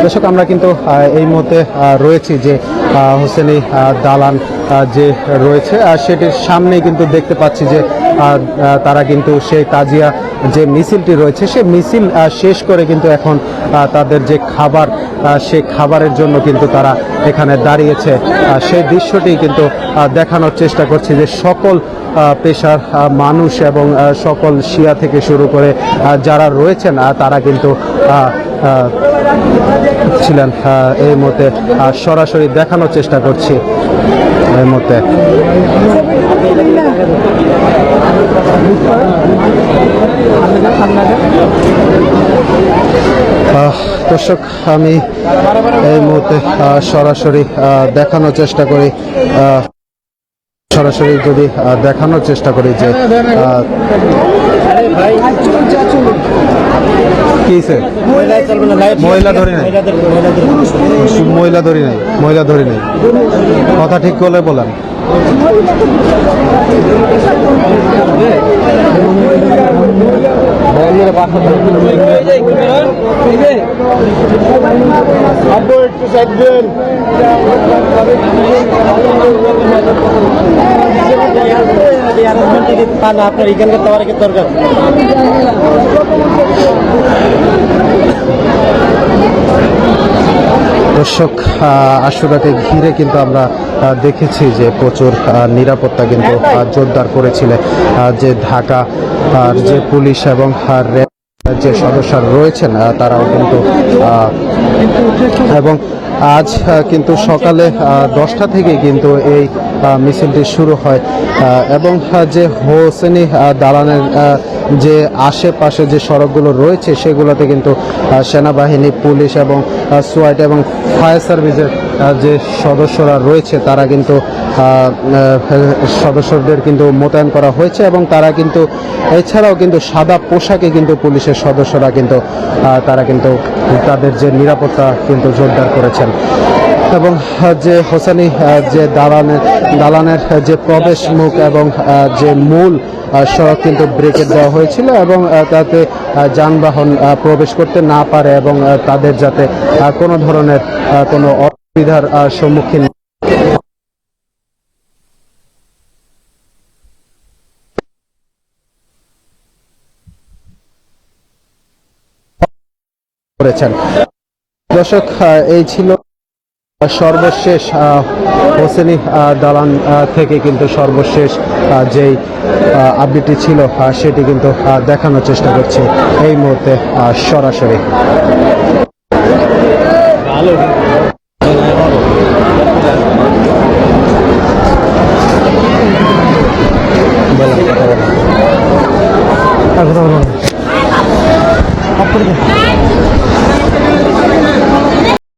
দর্শক, আমরা কিন্তু এই মুহূর্তে রয়েছি যে হোসেনি দালান যে রয়েছে সেটির সামনেই কিন্তু দেখতে পাচ্ছি যে তারা কিন্তু সেই তাজিয়া যে মিছিলটি রয়েছে, সে মিছিল শেষ করে কিন্তু এখন তাদের যে খাবার সে খাবারের জন্য কিন্তু তারা এখানে দাঁড়িয়েছে। সেই দৃশ্যটি কিন্তু দেখানোর চেষ্টা করছি যে সকল পেশার মানুষ এবং সকল শিয়া থেকে শুরু করে যারা রয়েছেন তারা কিন্তু ছিলেন এই মুহূর্তে সরাসরি দেখানোর চেষ্টা করছি এই আহ, দর্শক আমি এই মুহূর্তে সরাসরি দেখানোর চেষ্টা করি সরাসরি যদি দেখানোর চেষ্টা করি যে মহিলা ধরি নাই? মহিলা ধরি নাই, মহিলা ধরি নাই। কথা ঠিক করলে বলেন। আপনার এখানকার তোমার দরকার দর্শক আশুরাকে ঘিরে কিন্তু আমরা দেখেছি যে প্রচুর নিরাপত্তা কিন্তু জোরদার করেছিলেন যে ঢাকা, আর যে পুলিশ এবং যে সদস্যরা রয়েছেন তারাও কিন্তু এবং আজ কিন্তু সকালে দশটা থেকে কিন্তু এই মিছিলটি শুরু হয়। এবং যে হোসেনি দালানের যে আশেপাশে যে সড়কগুলো রয়েছে, সেগুলোতে কিন্তু সেনাবাহিনী, পুলিশ এবং সোয়াইট এবং ফায়ার সার্ভিসের যে সদস্যরা রয়েছে, তারা কিন্তু সদস্যদের কিন্তু মোতায়েন করা হয়েছে এবং তারা কিন্তু, এছাড়াও কিন্তু সাদা পোশাকে কিন্তু পুলিশের সদস্যরা কিন্তু তারা কিন্তু তাদের যে নিরাপত্তা কিন্তু জোরদার করেছেন। এবং যে হোসেনি যে দালানের দালানের যে প্রবেশ মুখ এবং যে মূল সড়ক কিন্তু ব্রেকে দেওয়া হয়েছিল এবং তাতে যানবাহন প্রবেশ করতে না পারে এবং তাদের যাতে কোনো ধরনের কোনো অসুবিধার সম্মুখীন করেছেন। দর্শক এই ছিল সর্বশেষ হোসেনি দালান থেকে কিন্তু সর্বশেষ যেই আপডেটটি ছিল সেটি কিন্তু দেখানোর চেষ্টা করছে। এই মুহূর্তে সরাসরি। এখন